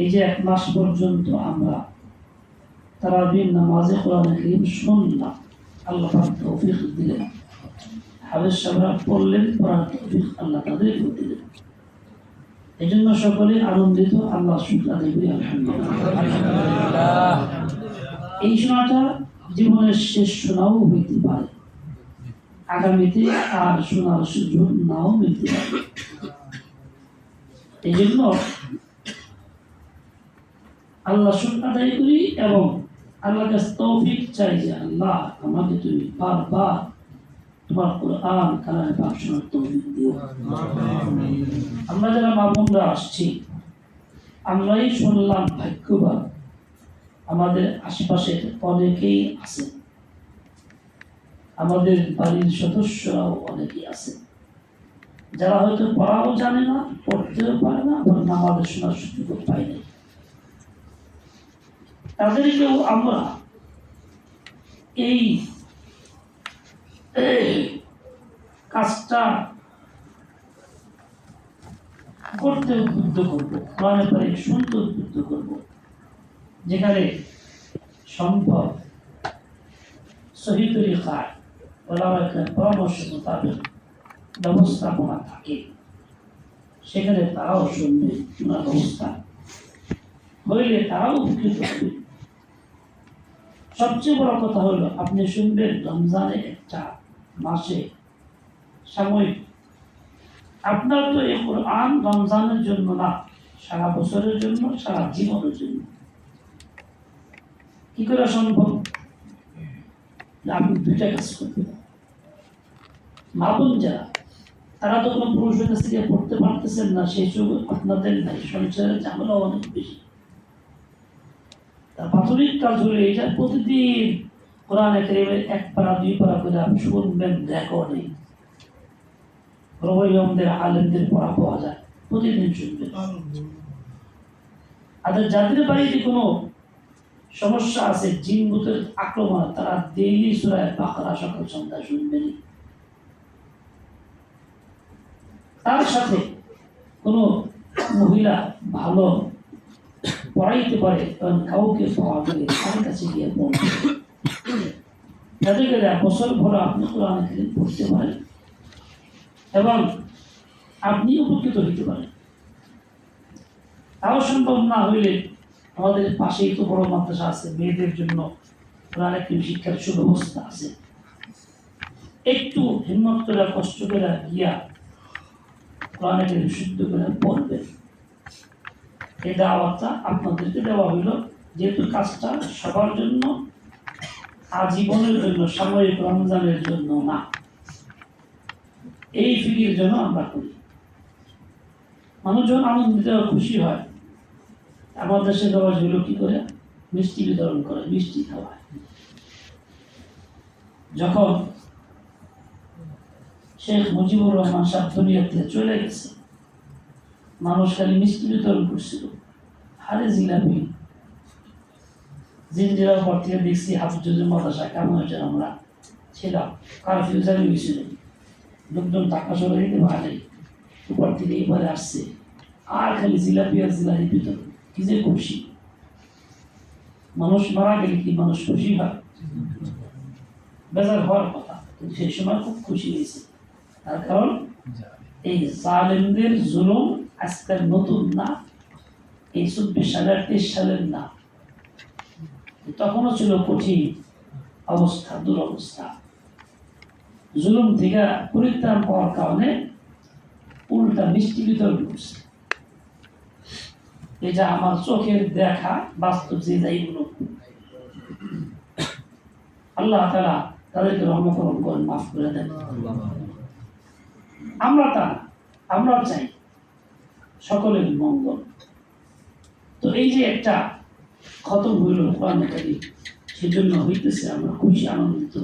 এই যে এক মাস পর্যন্ত আমরা তারা তারাবির নামাজে কোরআন করিম শুনলাম, আল্লাহ তৌফিক দিলেন। হাবেজ সাহেবরা পড়লেন, পড়ার তৌফিক আল্লাহ তাদের দিলেন। এই জন্য সকলে আনন্দিত, আল্লাহ শুক্র আদায় আলহামদুলিল্লাহ। এই শোনাটা জীবনের শেষ শোনাও হইতে পারে। আগামীতে আর শোনার সুযোগ নাও মিলতে পারে। এই জন্য আল্লাহ শুক্র আদায় করি এবং আল্লাহ কাছে তৌফিক চাই যে আল্লাহ আমাকে তুমি বারবার তোমার কোরআন, কালামে পাক শোনার তৌফিক দিও। আমরা যারা মামুনরা আসছি, আমরাই শুনলাম, ভাগ্যবান আমাদের আশেপাশে অনেকেই আছে। আমাদের বাড়ির সদস্যরাও অনেকেই আছে। যারা হয়তো পড়াও জানে না, পড়তেও পারে না আবার নামাজের শোনার সুযোগ পায় না তাদেরকেও আমরা এই কাজটা করতে উদ্বুদ্ধ করব কোরআনে পরে শুনতে উদ্বুদ্ধ করব, যেখানে সম্ভব সহি তরিকায় ওলামাকে পরামর্শ মোতাবেক ব্যবস্থাপনা থাকে, সেখানে তারাও শুনবে ব্যবস্থা হইলে তারাও উপকৃত হবে। সবচেয়ে বড় কথা হলো, আপনি শুনবেন রমজানে একটা মাসে সাময়িক। আপনার তো এই কোরআন রমজানের জন্য না, সারা বছরের জন্য, সারা জীবনের জন্য। কি করে সম্ভব? আপনি দুইটা কাজ করতে বোন যারা, তারা তো কোনো পুরুষের কাছ থেকে পড়তে পারতেছেন না, সেই সুযোগ আপনাদের নাই। সংসারের ঝামেলা অনেক বেশি। তার প্রাথমিক কাজ এটা প্রতিদিন কোরআন এক দুই করে আপনি শুনবেন রেকর্ডে রবৈয়মদের আলেমদের পড়া পাওয়া যায়, প্রতিদিন শুনবেন। আর বাড়িতে কোনো সমস্যা আছে, জিন ভূতের আক্রমণ, তারা ডেইলি সুরায় বাকারা সকাল সন্ধ্যা শুনবেন। তার সাথে কোনো মহিলা ভালো পড়াইতে পারে, কারণ কাউকে পাওয়া গেলে তার কাছে গিয়ে পড়বে যাতে গেলে ভরে আপনি কোরআন কারিম পড়তে পারেন এবং আপনি উপকৃত হইতে পারেন। তাও সম্ভব না হইলে আমাদের পাশেই তো বড় মাদ্রাসা আছে, মেয়েদের জন্য কোরআন একটি শিক্ষার সুব্যবস্থা আছে। একটু হিম্মত করে, কষ্ট করে গিয়া কোরআনকে বিশুদ্ধ করে পড়বেন। এই দাওয়াতটা আপনাদেরকে দেওয়া হইল যেহেতু কাজটা সবার জন্য, আজীবনের জন্য, সাময়িক রমজানের জন্য না। এই ফিকির জন্য আমরা করি। মানুষজন আনন্দিত খুশি হয়। আমার দেশে দেওয়া হইল কি করে? মিষ্টি বিতরণ করে, মিষ্টি খাওয়ায়। যখন শেখ মুজিবুর রহমান সাহেব দুনিয়াতে চলে গেছে মানুষ খালি মিষ্টি বিতরণ করছিল। হারে জিলাপি। জিঞ্জিরার পর থেকে দেখছি হাফিজুজের মাদ্রাসা কেমন হয়েছে আমরা। ছিলাম কারফিউ চালু গেছিল লোকজন টাকা সরে দিতে ভালোই উপর থেকে এবারে আসছে। আর খালি জিলাপি আর জিলাপি বিতরণ কি যে খুশি। মানুষ মারা গেলে কি মানুষ খুশি হয়? বেজার হওয়ার কথা। সেই সময় খুব খুশি হয়েছে। তার কারণ? এই জালেমদের জুলুম আজকের নতুন না, এই চব্বিশ সালের তেইশ সালের না। তখনও ছিল কঠিন অবস্থা, দুরবস্থা। জুলুম থেকে পরিত্রাণ পাওয়ার কারণে উল্টা মিষ্টি বিতরণ করছে এটা আমার চোখের দেখা বাস্তব যে যাই বলুন আল্লাহ তারা তাদেরকে রহমকরণ করেন মাফ করে দেন। আমরা তা আমরা চাই সকলের মঙ্গল। তো এই যে একটা খতম হইল কোরআন সেজন্য হইতেছে আমরা খুশি আনন্দিত।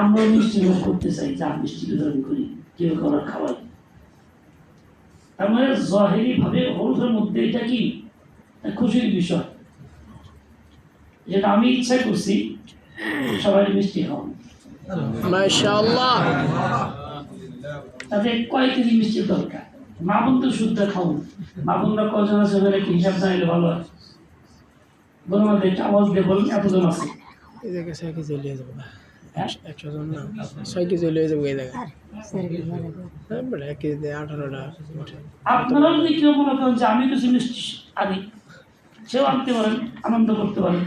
আমরা মিষ্টি ভোগ করতে চাই, যা মিষ্টি বিতরণ করি, কেউ করার খাওয়াই তার মানে জহেরি ভাবে হরফের মধ্যে এটা কি? খুশির বিষয়। যেটা আমি ইচ্ছা করছি সবাই মিষ্টি খাওয়ানো মাশাআল্লাহ। তাতে কয় কেজি মিষ্টির দরকার। মা বোন তো শুদ্ধ খাও মা বোনরা কজন আছে ওখানে কি হিসাব জানাইলে ভালো হয়? বলুন আমাদের একটু আওয়াজ দিয়ে বলুন এতজন আছে। এই জায়গায় ছয় কেজি লিয়ে যাব হ্যাঁ? একশো জন না ছয় কেজি লিয়ে যাব এই জায়গায়। হ্যাঁ এক কেজি আঠারোটা ওঠে আপনারা যদি কেউ মনে করেন যে আমি কিছু মিষ্টি আনি সেও আনতে পারেন আনন্দ করতে পারেন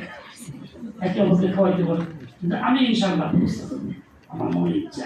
একে অপরকে খাওয়াইতে পারেন। কিন্তু আমি ইনশাআল্লাহ আমার মনে ইচ্ছা।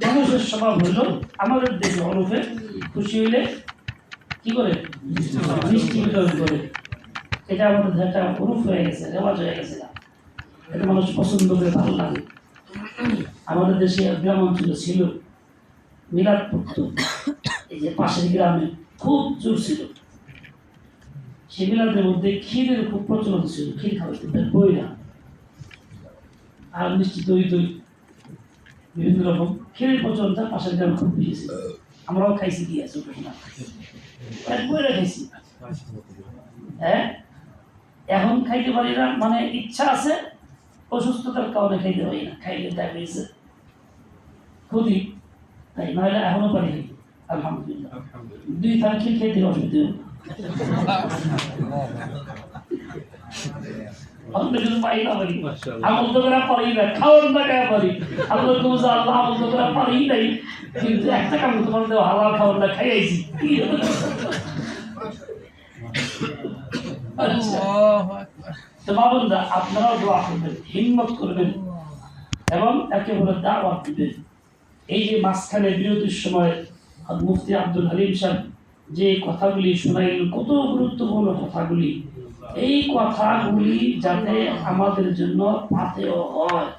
মানুষের স্বভাব হইল আমাদের দেশে অনুপে খুশি হইলে কি করে? মিষ্টি বিতরণ করে। এটা আমাদের একটা অনুপ হয়ে গেছে, রেওয়াজ হয়ে গেছে। এটা মানুষ পছন্দ করে, ভালো লাগে। আমাদের দেশে গ্রাম অঞ্চলে ছিল, মিলাদ পড়ত এই যে পাশের গ্রামে খুব জোর ছিল। সে মিলাদের মধ্যে ক্ষীরের খুব প্রচলন ছিল, ক্ষীর খাওয়াতে বইরা। আর মিষ্টি দই দই বিভিন্ন রকম ক্ষীরের প্রচলনটা পাশের গ্রামে খুব বেশি ছিল। আমরাও খাইছি কি আছে বইরা খাইছি। হ্যাঁ? এখন খাইতে পারি না মানে ইচ্ছা আছে অসুস্থতার কারণে খাইতে পারি না। খাইলে ডায়াবেটিস ক্ষতি তাই নাহলে এখনও পারি না। আলহামদুলিল্লাহ। দুই থান খেয়ে খেতে অসুবিধা না পারি আমল তো করা পারি না খাওয়ার না খাওয়া পারি আল্লাহ তো বুঝা আল্লাহ আমল তো করা পারি নাই কিন্তু একটা কাম তোমার দেওয়া হালাল খাওয়ার না খাই আইছি কি হলো? তো বাবুন্দা আপনারাও দোয়া করবেন হিম্মত করবেন এবং একেবারে দাওয়াত দিবেন এই যে মাঝখানে বিরতির সময় মুফতি আব্দুল হালিম সাহেব যে কথাগুলি শোনাইল কত গুরুত্বপূর্ণ কথাগুলি এই কথাগুলি যাতে আমাদের জন্য পাতেও হয়।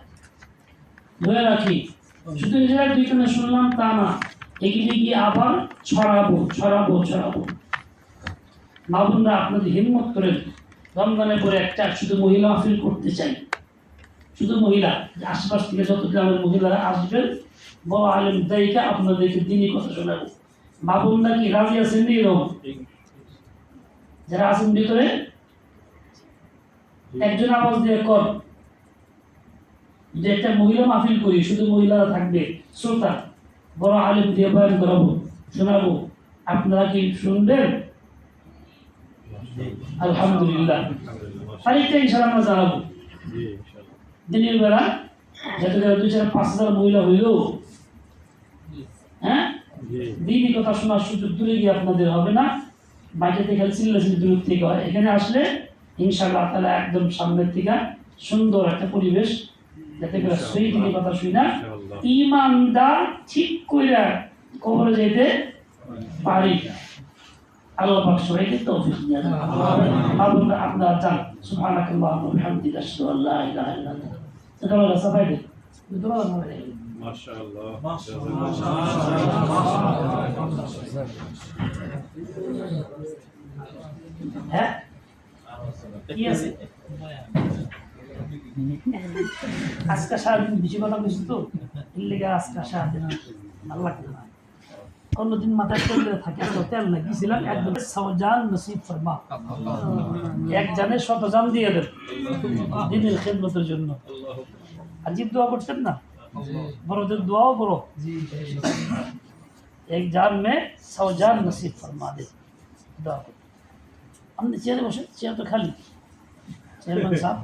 ধরে রাখি, শুধু নিজেরা দুইখানে শুনলাম তা না, এগুলি গিয়ে আবার ছড়াবো ছড়াবো ছড়াবো। মা বোনরা, আপনাদের হিম্মত করেন রমজানের পরে একটা শুধু মহিলা মাহফিল করতে চাই। শুধু মহিলা, আশেপাশ থেকে যত গ্রামের মহিলারা আসবেন, বড় আলেম দায়িকা আপনাদেরকে দিনই কথা শোনাবো। মা কি রাজি আছেন এরকম যারা আছেন ভিতরে একজন আওয়াজ দিয়ে কর। যে একটা মহিলা মাহফিল করি, শুধু মহিলারা থাকবে, শ্রোতা, বড় আলেম দিয়ে বয়ান করাবো, শোনাবো। আপনারা কি শুনবেন? আলহামদুলিল্লাহ। আমরা জানাব। দিনের বেলা, যাতে করে দুই চার পাঁচ হাজার মহিলা হইল। হ্যাঁ? দিনই কথা শোনার সুযোগ দূরে গিয়ে আপনাদের হবে না। বাকিতে খালি চিল্লাচিল্লি দূর থেকে হয়। এখানে আসলে ইনশাল্লাহ তাহলে একদম সামনের থেকে সুন্দর একটা পরিবেশ যাতে করে সেই দিনে কথা শুই না। ইমানদার ঠিক কইরা কবরে যেতে পারি। আল্লাহ পাক সবাইকে তৌফিক দেন আপনারা আপনারা যান ওয়া আশহাদু আল্লা ইলাহা ইল্লা আনতা। এটা সাফাই দে দোয়া করে হ্যাঁ? কি আছে আজকে সারাদিন বেশি কথা অন্যদিন মাথায় দিয়ে থাকে একদম সাওজান নসিব ফরমা। এক জানে শত জান দিয়ে দেন দিনের খেদমতের জন্য। আজিব দোয়া করছেন না? বড়দের দোয়াও বড় এক জান মে সাওজান নসিব ফরমা দে দোয়া করুন আপনি চেয়ারে বসে চেয়ার তো খালি। চেয়ারম্যান সাহেব।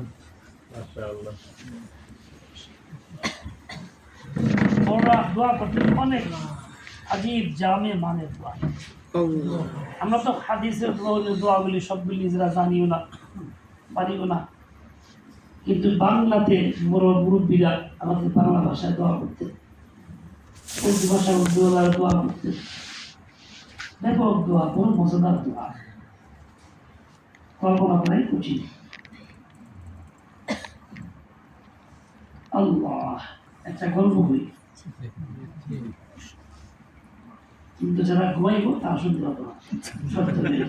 দোয়া অনেক আজীব জামে মানে দোয়া। আমরা তো হাদিসের দোয়াগুলি সবগুলি নিজেরা জানিও না পারিও না। কিন্তু বাংলাতে বড় মুরব্বীরা আমাদের বাংলা ভাষায় দোয়া করতে উর্দু ভাষায় উর্দু দোয়া করতে ব্যাপক দোয়া বড় মজাদার দোয়া কল্পনা করাই কঠিন আল্লাহ, একটা গল্প বই কিন্তু যারা ঘুমাইব, তারা শুনতে পাবো না। সত্য হয়ে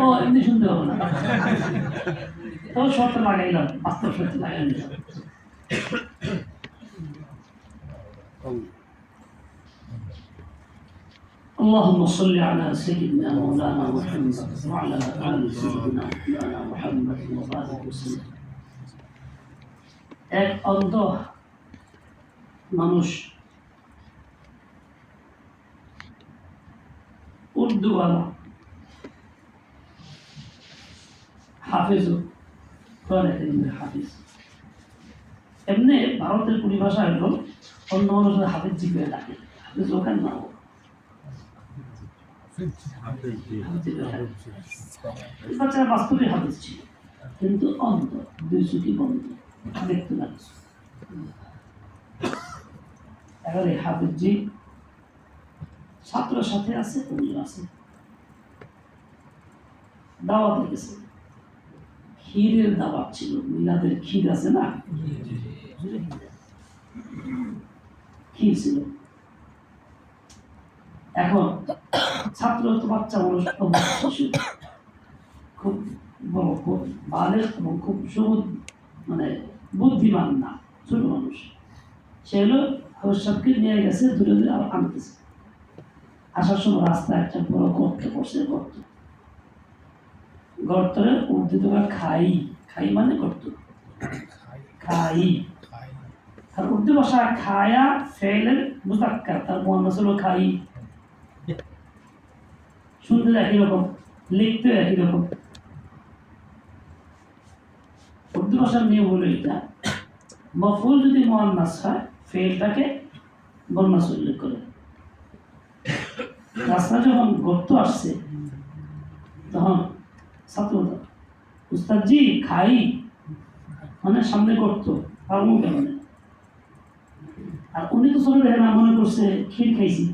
ও, এমনি শুনতে পাবো না। তো শর্ত লাগাইলাম। বাস্তব নিলাম اللهم صل على سيدنا مولانا محمد وعلى ال سيدنا مولانا محمد وبارك وسلم এক অন্ধ মানুষ উর্দুওয়ালা হাফেজ কোরআন একাডেমির হাফিজ এমনি ভারতের পরিভাষা হলো অন্য মানুষের হাফেজ জিপে ডাকে হাফেজ ওখানে না হোক বাচ্চারা বাস্তবে হাফিজ ছিল কিন্তু দুই বন্ধ। দেখতে এবারে হাফিজি ছাত্রের সাথে আছে আছে। ক্ষীরের ছিল। মিলাদের ক্ষীর আছে না? ক্ষীর ছিল। এখন ছাত্র তো বাচ্চা মানুষ খুব বড় খুব বালের এবং খুব সবুজ মানে বুদ্ধিমান না ছোট মানুষ। সে হলো সবকে নিয়ে গেছে দূরে দূরে আবার আনতেছে। আসার সময় রাস্তায় একটা বড় গর্ত পড়ছে গর্ত। গর্তরে উর্দু খাই খাই মানে গর্ত। খাই। আর উর্দু ভাষা খায়া ফেলের মুজাক্কার তার হলো খাই। শুনতে একই রকম, লিখতে একই রকম। উর্দু ভাষার নিয়ম হলো এটা মফুল যদি মোহান্নাস হয় ফেলটাকে বন্যাস উল্লেখ করে। রাস্তা যখন গর্ত আসছে, তখন ছাত্র উস্তাদজি, খাই মানে সামনে গর্ত, পারব কেমন? আর উনি তো চলে দেখেন মনে করছে, ক্ষীর খাইছি।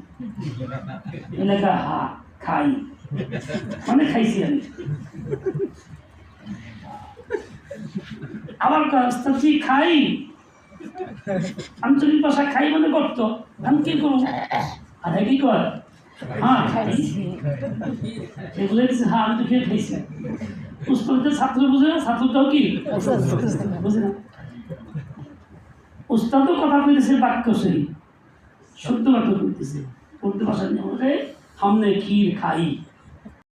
এলাকা হা। খাই। মানে খাইছি আমি। আবার কাস্তাছি খাই? আঞ্চলিক ভাষা খাই মানে করতো আমি কি করব? আর কি কর হ্যাঁ এগুলো হ্যাঁ আমি তো খেয়ে খাইছি। উস্তাদের ছাত্র বুঝে না? ছাত্রটাও কি? বুঝে না। উস্তাদও কথা কইতেছে, বাক্য সহি। শুদ্ধ বাক্য কইতেছে। উর্দু ভাষা নিয়ে বলে সামনে ক্ষীর খাই